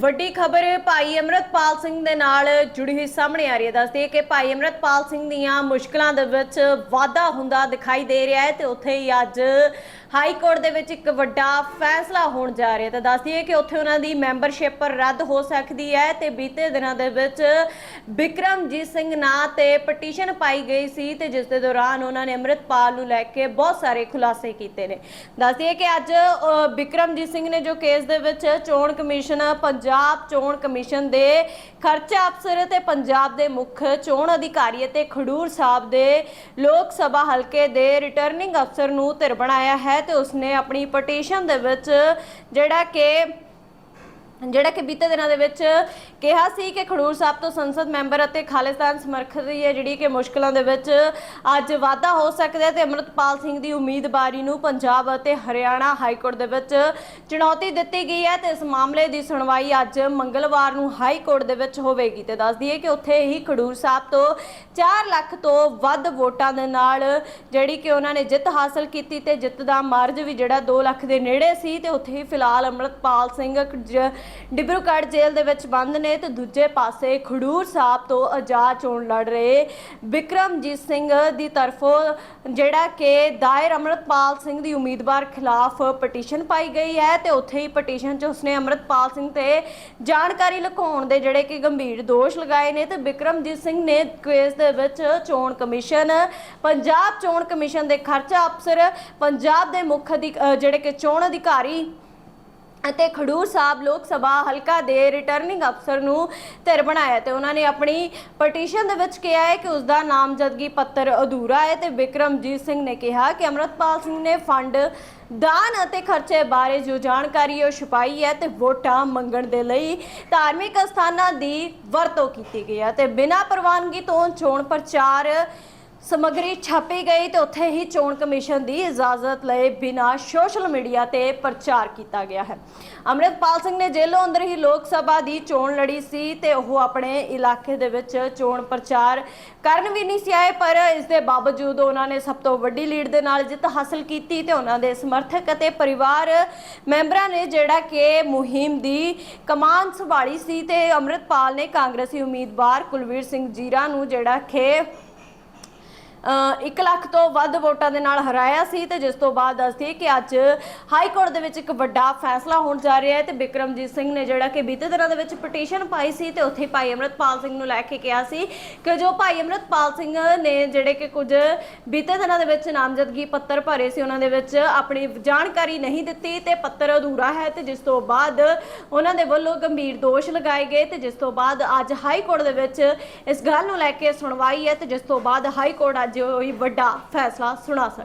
ਵੱਡੀ ਖਬਰ ਭਾਈ ਅਮਰਤਪਾਲ ਸਿੰਘ ਦੇ ਨਾਲ ਜੁੜੀ ਹੋਈ ਸਾਹਮਣੇ ਆ ਰਹੀ ਹੈ। ਦੱਸਦੀ ਹੈ ਕਿ ਭਾਈ ਅਮਰਤਪਾਲ ਸਿੰਘ ਦੀਆਂ ਮੁਸ਼ਕਲਾਂ ਦੇ ਵਿੱਚ ਵਾਧਾ ਹੁੰਦਾ ਦਿਖਾਈ ਦੇ ਰਿਹਾ ਹੈ ਤੇ ਉੱਥੇ ਹੀ ਅੱਜ ਹਾਈ ਕੋਰਟ ਦੇ ਵਿੱਚ ਇੱਕ ਵੱਡਾ ਫੈਸਲਾ ਹੋਣ ਜਾ ਰਿਹਾ ਹੈ। ਤਾਂ ਦੱਸਦੀ ਹੈ ਕਿ ਉੱਥੇ ਉਹਨਾਂ ਦੀ ਮੈਂਬਰਸ਼ਿਪ ਰੱਦ ਹੋ ਸਕਦੀ ਹੈ ਤੇ ਬੀਤੇ ਦਿਨਾਂ ਦੇ ਵਿੱਚ ਬਿਕਰਮਜੀਤ ਸਿੰਘ ਨਾਂ ਤੇ ਪਟੀਸ਼ਨ ਪਾਈ ਗਈ ਸੀ ਤੇ ਜਿਸ ਦੇ ਦੌਰਾਨ ਉਹਨਾਂ ਨੇ ਅਮਰਤਪਾਲ ਨੂੰ ਲੈ ਕੇ ਬਹੁਤ ਸਾਰੇ ਖੁਲਾਸੇ ਕੀਤੇ ਨੇ। ਦੱਸਦੀਏ ਕਿ ਅੱਜ ਬਿਕਰਮਜੀਤ ਸਿੰਘ ਨੇ ਜੋ ਕੇਸ ਦੇ ਵਿੱਚ ਚੋਣ ਕਮਿਸ਼ਨ, ਪੰਜਾਬ ਚੋਣ ਕਮਿਸ਼ਨ ਦੇ ਖਰਚਾ ਅਫਸਰ ਤੇ ਪੰਜਾਬ ਦੇ ਮੁੱਖ ਚੋਣ ਅਧਿਕਾਰੀ ਅਤੇ ਖਡੂਰ ਸਾਹਿਬ ਦੇ ਲੋਕ ਸਭਾ ਹਲਕੇ ਦੇ ਰਿਟਰਨਿੰਗ ਅਫਸਰ ਨੂੰ ਧਿਰ ਬਣਾਇਆ ਹੈ ਤੇ ਉਸਨੇ ਆਪਣੀ ਪਟੀਸ਼ਨ ਦੇ ਵਿੱਚ ਜਿਹੜਾ ਕਿ ਜਿਹੜਾ ਕਿ ਬੀਤੇ ਦਿਨਾਂ ਦੇ ਵਿੱਚ ਕਿਹਾ ਸੀ ਕਿ ਖਡੂਰ ਸਾਹਿਬ ਤੋਂ ਸੰਸਦ ਮੈਂਬਰ ਅਤੇ ਖਾਲਿਸਤਾਨ ਸਮਰਥਕ ਦੀ ਹੈ ਜਿਹੜੀ ਕਿ ਮੁਸ਼ਕਲਾਂ ਦੇ ਵਿੱਚ ਅੱਜ ਵਾਧਾ ਹੋ ਸਕਦਾ ਹੈ ਤੇ ਅਮਰਤਪਾਲ ਸਿੰਘ ਦੀ ਉਮੀਦਵਾਰੀ ਨੂੰ ਪੰਜਾਬ ਅਤੇ ਹਰਿਆਣਾ ਹਾਈ ਕੋਰਟ ਦੇ ਵਿੱਚ ਚੁਣੌਤੀ ਦਿੱਤੀ ਗਈ ਹੈ ਤੇ ਇਸ ਮਾਮਲੇ ਦੀ ਸੁਣਵਾਈ ਅੱਜ ਮੰਗਲਵਾਰ ਨੂੰ ਹਾਈ ਕੋਰਟ ਦੇ ਵਿੱਚ ਹੋਵੇਗੀ ਤੇ ਦੱਸਦੀ ਹੈ ਕਿ ਉੱਥੇ ਹੀ ਖਡੂਰ ਸਾਹਿਬ ਤੋਂ 4 ਲੱਖ ਤੋਂ ਵੱਧ ਵੋਟਾਂ ਦੇ ਨਾਲ ਜਿਹੜੀ ਕਿ ਉਹਨਾਂ ਨੇ ਜਿੱਤ ਹਾਸਲ ਕੀਤੀ ਤੇ ਜਿੱਤ ਦਾ ਮਾਰਜ ਵੀ ਜਿਹੜਾ 2 ਲੱਖ ਦੇ ਨੇੜੇ ਸੀ ਤੇ ਉੱਥੇ ਹੀ ਫਿਲਹਾਲ ਅਮਰਤਪਾਲ ਸਿੰਘ ਜ- ਡਿਬਰੂਗੜ੍ਹ ਜੇਲ੍ਹ ਦੇ ਵਿੱਚ ਬੰਦ ਨੇ ਤੇ ਦੂਜੇ ਪਾਸੇ ਖਡੂਰ ਸਾਹਿਬ ਤੋਂ ਆਜ਼ਾਦ ਚੋਣ ਲੜ ਰਹੇ ਵਿਕਰਮਜੀਤ ਸਿੰਘ ਦੀ ਤਰਫੋਂ, ਜਿਹੜਾ ਕਿ ਦਾਇਰ ਅਮਰਤਪਾਲ ਸਿੰਘ ਦੀ ਉਮੀਦਵਾਰ ਖਿਲਾਫ ਪਟੀਸ਼ਨ ਪਾਈ ਗਈ ਹੈ ਤੇ ਉੱਥੇ ਹੀ ਪਟੀਸ਼ਨ 'ਚ ਉਸਨੇ ਅਮਰਤਪਾਲ ਸਿੰਘ ਤੇ ਜਾਣਕਾਰੀ ਲੁਕਾਉਣ ਦੇ ਜਿਹੜੇ ਕਿ ਗੰਭੀਰ ਦੋਸ਼ ਲਗਾਏ ਨੇ ਤੇ ਵਿਕਰਮਜੀਤ ਸਿੰਘ ਨੇ ਕੇਸ ਦੇ ਵਿੱਚ ਚੋਣ ਕਮਿਸ਼ਨ, ਪੰਜਾਬ ਚੋਣ ਕਮਿਸ਼ਨ ਦੇ ਖਰਚਾ ਅਫਸਰ, ਪੰਜਾਬ ਦੇ ਮੁੱਖ ਅਧਿਕ- ਜਿਹੜੇ ਕਿ ਚੋਣ ਅਧਿਕਾਰੀ ਅਤੇ ਖਡੂਰ ਸਾਹਿਬ ਲੋਕ ਸਭਾ ਹਲਕਾ ਦੇ ਰਿਟਰਨਿੰਗ ਅਫਸਰ ਨੂੰ ਧਿਰ ਬਣਾਇਆ ਤੇ ਉਹਨਾਂ ਨੇ ਆਪਣੀ ਪਟੀਸ਼ਨ ਦੇ ਵਿੱਚ ਕਿਹਾ ਹੈ ਕਿ ਉਸ ਦਾ ਨਾਮਜ਼ਦਗੀ ਪੱਤਰ ਅਧੂਰਾ ਹੈ ਤੇ ਵਿਕਰਮਜੀਤ ਸਿੰਘ ਨੇ ਕਿਹਾ ਕਿ ਅਮਰਤਪਾਲ ਸਿੰਘ ਨੇ ਫੰਡ, ਦਾਨ ਅਤੇ ਖਰਚੇ ਬਾਰੇ ਜੋ ਜਾਣਕਾਰੀ ਉਹ ਛੁਪਾਈ ਹੈ ਤੇ ਵੋਟਾਂ ਮੰਗਣ ਦੇ ਲਈ ਧਾਰਮਿਕ ਸਥਾਨਾਂ ਦੀ ਵਰਤੋਂ ਕੀਤੀ ਗਈ ਹੈ ਤੇ ਬਿਨਾਂ ਪ੍ਰਵਾਨਗੀ ਤੋਂ ਚੋਣ ਪ੍ਰਚਾਰ ਸਮੱਗਰੀ ਛਾਪੀ ਗਈ ਤੇ ਉੱਥੇ ਹੀ ਚੋਣ ਕਮਿਸ਼ਨ ਦੀ ਇਜਾਜ਼ਤ ਲਏ ਬਿਨਾ ਸੋਸ਼ਲ ਮੀਡੀਆ ਤੇ ਪ੍ਰਚਾਰ ਕੀਤਾ ਗਿਆ ਹੈ। ਅੰਮ੍ਰਿਤਪਾਲ ਸਿੰਘ ਨੇ ਜੇਲ੍ਹੋਂ ਅੰਦਰ ਹੀ ਲੋਕ ਸਭਾ ਦੀ ਚੋਣ ਲੜੀ ਸੀ ਤੇ ਉਹ ਆਪਣੇ ਇਲਾਕੇ ਦੇ ਵਿੱਚ ਚੋਣ ਪ੍ਰਚਾਰ ਕਰਨ ਵੀ ਨਹੀਂ ਸੀ ਆਏ, ਪਰ ਇਸ ਦੇ ਬਾਵਜੂਦ ਉਹਨਾਂ ਨੇ ਸਭ ਤੋਂ ਵੱਡੀ ਲੀਡ ਦੇ ਨਾਲ ਜਿੱਤ ਹਾਸਲ ਕੀਤੀ ਤੇ ਉਹਨਾਂ ਦੇ ਸਮਰਥਕ ਅਤੇ ਪਰਿਵਾਰ ਮੈਂਬਰਾਂ ਨੇ ਜਿਹੜਾ ਕਿ ਮੁਹਿੰਮ ਦੀ ਕਮਾਨ ਸੰਭਾਲੀ ਸੀ ਤੇ ਅੰਮ੍ਰਿਤਪਾਲ ਨੇ ਕਾਂਗਰਸੀ ਉਮੀਦਵਾਰ ਕੁਲਵੀਰ ਸਿੰਘ ਜੀਰਾ ਨੂੰ ਜਿਹੜਾ ਕਿ 1 ਲੱਖ ਤੋਂ ਵੱਧ ਵੋਟਾਂ ਦੇ ਨਾਲ ਹਰਾਇਆ ਸੀ ਤੇ ਜਿਸ ਤੋਂ ਬਾਅਦ ਦੱਸਦੀ ਕਿ ਅੱਜ ਹਾਈ ਕੋਰਟ ਦੇ ਵਿੱਚ ਇੱਕ ਵੱਡਾ ਫੈਸਲਾ ਹੋਣ ਜਾ ਰਿਹਾ ਹੈ ਤੇ ਬਿਕਰਮਜੀਤ ਸਿੰਘ ਨੇ ਜਿਹੜਾ ਕਿ ਬੀਤੇ ਦਿਨਾਂ ਦੇ ਵਿੱਚ ਪਟੀਸ਼ਨ ਪਾਈ ਸੀ ਤੇ ਉੱਥੇ ਭਾਈ ਅਮਰਤਪਾਲ ਸਿੰਘ ਨੂੰ ਲੈ ਕੇ ਕਿਹਾ ਸੀ ਕਿ ਜੋ ਭਾਈ ਅਮਰਤਪਾਲ ਸਿੰਘ ਨੇ ਜਿਹੜੇ ਕਿ ਕੁਝ ਬੀਤੇ ਦਿਨਾਂ ਦੇ ਵਿੱਚ ਨਾਮਜ਼ਦਗੀ ਪੱਤਰ ਭਰੇ ਸੀ, ਉਹਨਾਂ ਦੇ ਵਿੱਚ ਆਪਣੀ ਜਾਣਕਾਰੀ ਨਹੀਂ ਦਿੱਤੀ ਤੇ ਪੱਤਰ ਅਧੂਰਾ ਹੈ ਤੇ ਜਿਸ ਤੋਂ ਬਾਅਦ ਉਹਨਾਂ ਦੇ ਵੱਲੋਂ ਗੰਭੀਰ ਦੋਸ਼ ਲਗਾਏ ਗਏ ਤੇ ਜਿਸ ਤੋਂ ਬਾਅਦ ਅੱਜ ਹਾਈ ਕੋਰਟ ਦੇ ਵਿੱਚ ਇਸ ਗੱਲ ਨੂੰ ਲੈ ਕੇ ਸੁਣਵਾਈ ਹੈ ਤੇ ਜਿਸ ਤੋਂ ਬਾਅਦ ਹਾਈ ਕੋਰਟ ਅੱਜ ਕੋਈ ਵੱਡਾ ਫੈਸਲਾ ਸੁਣਾ ਸਕਦਾ